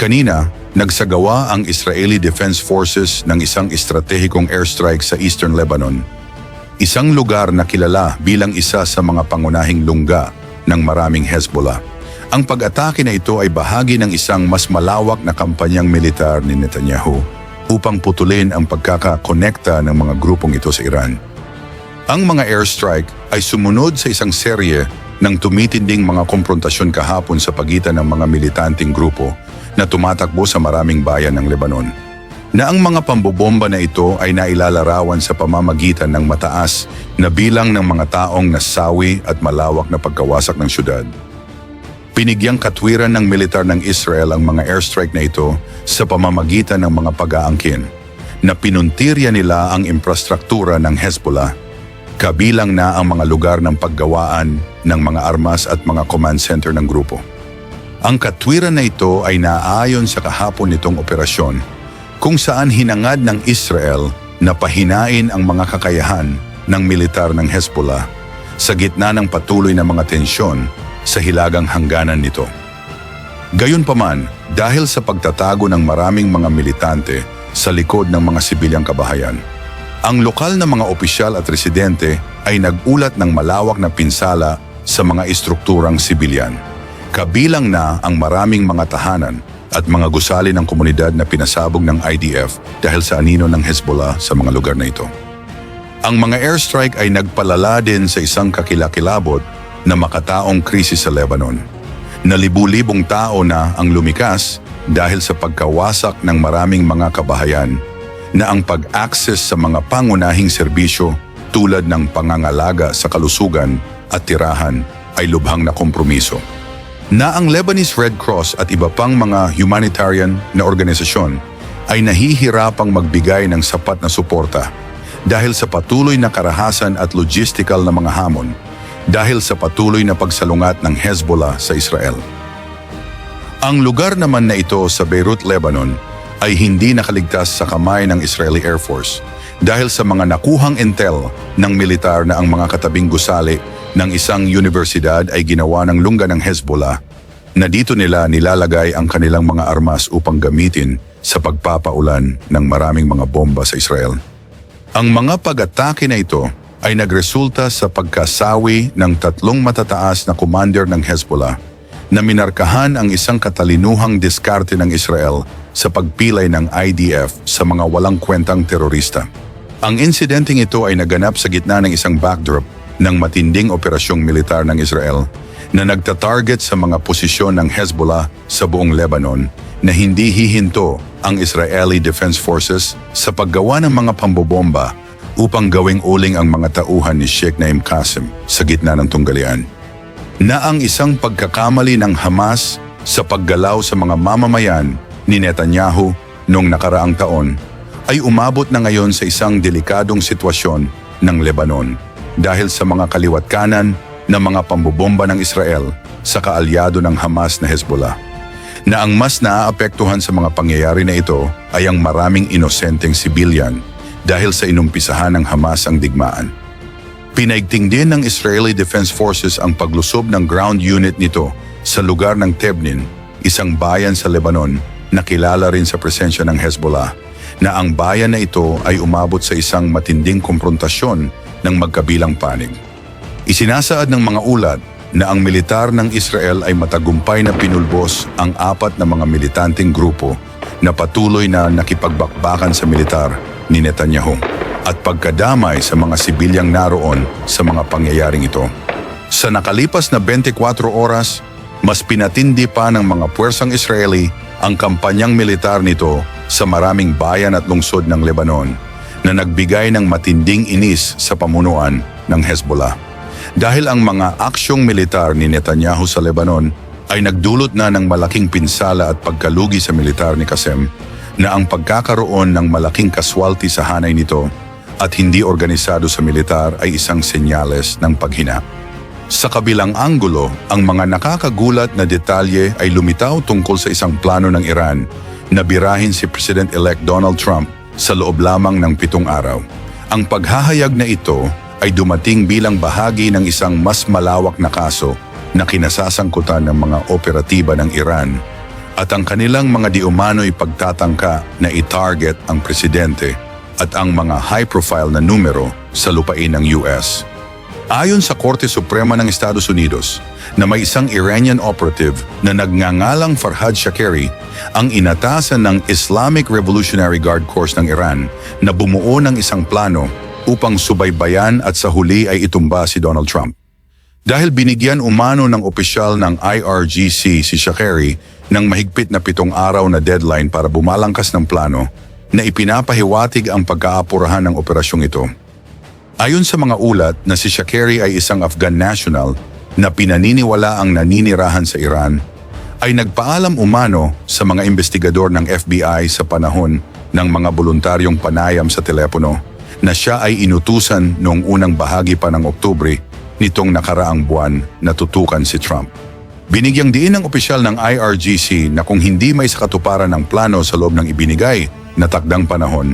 Kanina, nagsagawa ang Israeli Defense Forces ng isang estratehikong airstrike sa eastern Lebanon. Isang lugar na kilala bilang isa sa mga pangunahing lungga ng maraming Hezbollah. Ang pag-atake na ito ay bahagi ng isang mas malawak na kampanyang militar ni Netanyahu upang putulin ang pagkakakonekta ng mga grupong ito sa Iran. Ang mga airstrike ay sumunod sa isang serye ng tumitinding mga komprontasyon kahapon sa pagitan ng mga militanteng grupo na tumatakbo sa maraming bayan ng Lebanon. Na ang mga pambobomba na ito ay nailalarawan sa pamamagitan ng mataas na bilang ng mga taong nasawi at malawak na pagkawasak ng syudad. Pinigyang katwiran ng militar ng Israel ang mga airstrike na ito sa pamamagitan ng mga pag-aangkin na pinuntirya nila ang infrastruktura ng Hezbollah kabilang na ang mga lugar ng paggawaan ng mga armas at mga command center ng grupo. Ang katwiran na ito ay naayon sa kahapon nitong operasyon kung saan hinangad ng Israel na pahinain ang mga kakayahan ng militar ng Hezbollah sa gitna ng patuloy na mga tensyon sa hilagang hangganan nito. Gayunpaman, dahil sa pagtatago ng maraming mga militante sa likod ng mga sibilyang kabahayan, ang lokal na mga opisyal at residente ay nagulat ng malawak na pinsala sa mga istrukturang sibilyan. Kabilang na ang maraming mga tahanan at mga gusali ng komunidad na pinasabog ng IDF dahil sa anino ng Hezbollah sa mga lugar na ito. Ang mga airstrike ay nagpalala din sa isang kakilakilabot na makataong krisis sa Lebanon. Nalibu-libong tao na ang lumikas dahil sa pagkawasak ng maraming mga kabahayan na ang pag-access sa mga pangunahing serbisyo tulad ng pangangalaga sa kalusugan at tirahan ay lubhang na kompromiso. Na ang Lebanese Red Cross at iba pang mga humanitarian na organisasyon ay nahihirapang magbigay ng sapat na suporta dahil sa patuloy na karahasan at logistical na mga hamon dahil sa patuloy na pagsalungat ng Hezbollah sa Israel. Ang lugar naman na ito sa Beirut, Lebanon ay hindi nakaligtas sa kamay ng Israeli Air Force dahil sa mga nakuhang intel ng militar na ang mga katabing gusali ng isang universidad ay ginawa ng lungga ng Hezbollah na dito nila nilalagay ang kanilang mga armas upang gamitin sa pagpapaulan ng maraming mga bomba sa Israel. Ang mga pag-atake na ito ay nagresulta sa pagkasawi ng tatlong matataas na commander ng Hezbollah na minarkahan ang isang katalinuhang diskarte ng Israel sa pagpilay ng IDF sa mga walang kwentang terorista. Ang insidenteng ito ay naganap sa gitna ng isang backdrop ng matinding operasyong militar ng Israel na nagtatarget sa mga posisyon ng Hezbollah sa buong Lebanon na hindi hihinto ang Israeli Defense Forces sa paggawa ng mga pambobomba upang gawing uling ang mga tauhan ni Sheikh Naim Qasim sa gitna ng tunggalian. Na ang isang pagkakamali ng Hamas sa paggalaw sa mga mamamayan ni Netanyahu noong nakaraang taon ay umabot na ngayon sa isang delikadong sitwasyon ng Lebanon dahil sa mga kaliwat kanan na mga pambobomba ng Israel sa kaalyado ng Hamas na Hezbollah. Na ang mas naaapektuhan sa mga pangyayari na ito ay ang maraming inosenteng sibilyan dahil sa inumpisahan ng Hamas ang digmaan. Pinaigting din ng Israeli Defense Forces ang paglusob ng ground unit nito sa lugar ng Tebnin, isang bayan sa Lebanon na kilala rin sa presensya ng Hezbollah, na ang bayan na ito ay umabot sa isang matinding komprontasyon ng magkabilang panig. Isinasaad ng mga ulat na ang militar ng Israel ay matagumpay na pinulbos ang apat na mga militanteng grupo na patuloy na nakipagbakbakan sa militar ni Netanyahu at pagkadamay sa mga sibilyang naroon sa mga pangyayaring ito. Sa nakalipas na 24 oras, mas pinatindi pa ng mga puwersang Israeli ang kampanyang militar nito sa maraming bayan at lungsod ng Lebanon na nagbigay ng matinding inis sa pamunuan ng Hezbollah. Dahil ang mga aksyong militar ni Netanyahu sa Lebanon ay nagdulot na ng malaking pinsala at pagkalugi sa militar ni Qasem na ang pagkakaroon ng malaking kaswalti sa hanay nito at hindi organisado sa militar ay isang senyales ng paghina. Sa kabilang anggulo, ang mga nakakagulat na detalye ay lumitaw tungkol sa isang plano ng Iran na birahin si President-elect Donald Trump sa loob lamang ng pitong araw. Ang paghahayag na ito ay dumating bilang bahagi ng isang mas malawak na kaso na kinasasangkutan ng mga operatiba ng Iran at ang kanilang mga diumano'y pagtatangka na i-target ang presidente at ang mga high-profile na numero sa lupain ng US. Ayon sa Korte Suprema ng Estados Unidos na may isang Iranian operative na nagngangalang Farhad Shakeri ang inatasan ng Islamic Revolutionary Guard Corps ng Iran na bumuo ng isang plano upang subaybayan at sa huli ay itumba si Donald Trump. Dahil binigyan umano ng opisyal ng IRGC si Shakeri ng mahigpit na pitong araw na deadline para bumalangkas ng plano na ipinapahiwatig ang pagkaapurahan ng operasyong ito. Ayon sa mga ulat na si Shakeri ay isang Afghan national na pinaniniwala ang naninirahan sa Iran, ay nagpaalam umano sa mga investigador ng FBI sa panahon ng mga voluntaryong panayam sa telepono na siya ay inutusan noong unang bahagi pa ng Oktubre nitong nakaraang buwan na tutukan si Trump. Binigyang diin ng opisyal ng IRGC na kung hindi may sakatuparan ng plano sa loob ng ibinigay na takdang panahon,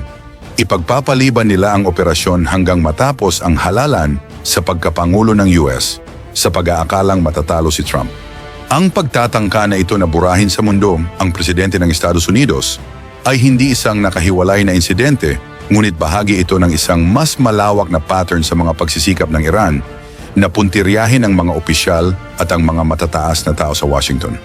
ipagpapaliban nila ang operasyon hanggang matapos ang halalan sa pagkapangulo ng US sa pag-aakalang matatalo si Trump. Ang pagtatangka na ito na burahin sa mundo ang presidente ng Estados Unidos ay hindi isang nakahiwalay na insidente, ngunit bahagi ito ng isang mas malawak na pattern sa mga pagsisikap ng Iran na puntiryahin ang mga opisyal at ang mga matataas na tao sa Washington.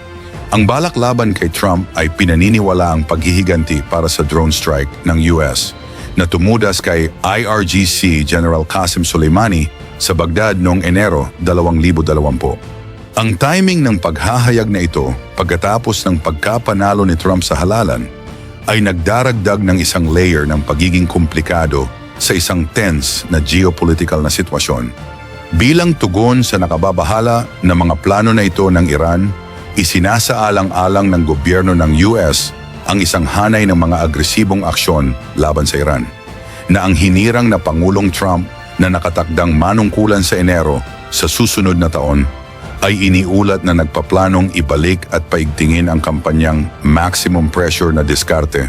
Ang balak laban kay Trump ay pinaniniwala ang paghihiganti para sa drone strike ng US na tumudas kay IRGC General Qasem Soleimani sa Baghdad noong Enero 2020. Ang timing ng paghahayag na ito pagkatapos ng pagkapanalo ni Trump sa halalan ay nagdaragdag ng isang layer ng pagiging komplikado sa isang tense na geopolitical na sitwasyon. Bilang tugon sa nakababahala na mga plano na ito ng Iran, isinasaalang-alang ng gobyerno ng US ang isang hanay ng mga agresibong aksyon laban sa Iran, na ang hinirang na Pangulong Trump na nakatakdang manungkulan sa Enero sa susunod na taon ay iniulat na nagpaplanong ibalik at paigtingin ang kampanyang maximum pressure na diskarte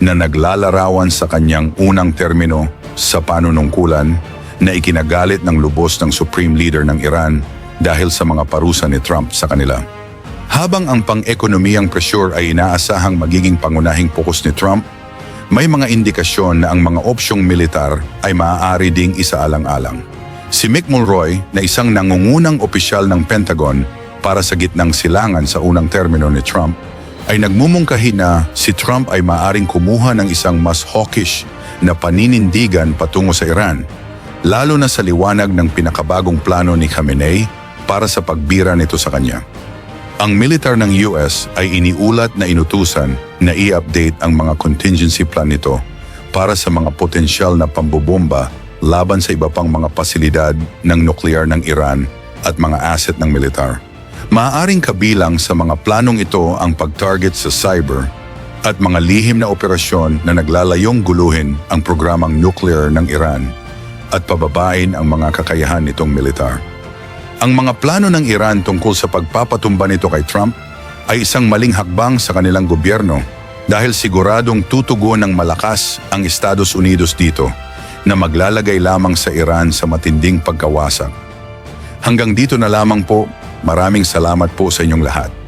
na naglalarawan sa kanyang unang termino sa panunungkulan na ikinagalit ng lubos ng Supreme Leader ng Iran dahil sa mga parusa ni Trump sa kanila. Habang ang pang-ekonomiyang pressure ay inaasahang magiging pangunahing pokus ni Trump, may mga indikasyon na ang mga opsyong militar ay maaari ding isaalang-alang. Si Mick Mulroy na isang nangungunang opisyal ng Pentagon para sa gitnang silangan sa unang termino ni Trump ay nagmumungkahi na si Trump ay maaring kumuha ng isang mas hawkish na paninindigan patungo sa Iran, lalo na sa liwanag ng pinakabagong plano ni Khamenei para sa pagbira nito sa kanya. Ang militar ng US ay iniulat na inutusan na i-update ang mga contingency plan nito para sa mga potensyal na pambobomba laban sa iba pang mga pasilidad ng nuklear ng Iran at mga asset ng militar. Maaaring kabilang sa mga planong ito ang pag-target sa cyber at mga lihim na operasyon na naglalayong guluhin ang programang nuclear ng Iran at pababain ang mga kakayahan nitong militar. Ang mga plano ng Iran tungkol sa pagpapatumba nito kay Trump ay isang maling hakbang sa kanilang gobyerno dahil siguradong tutugon ng malakas ang Estados Unidos dito na maglalagay lamang sa Iran sa matinding pagkawasak. Hanggang dito na lamang po, maraming salamat po sa inyong lahat.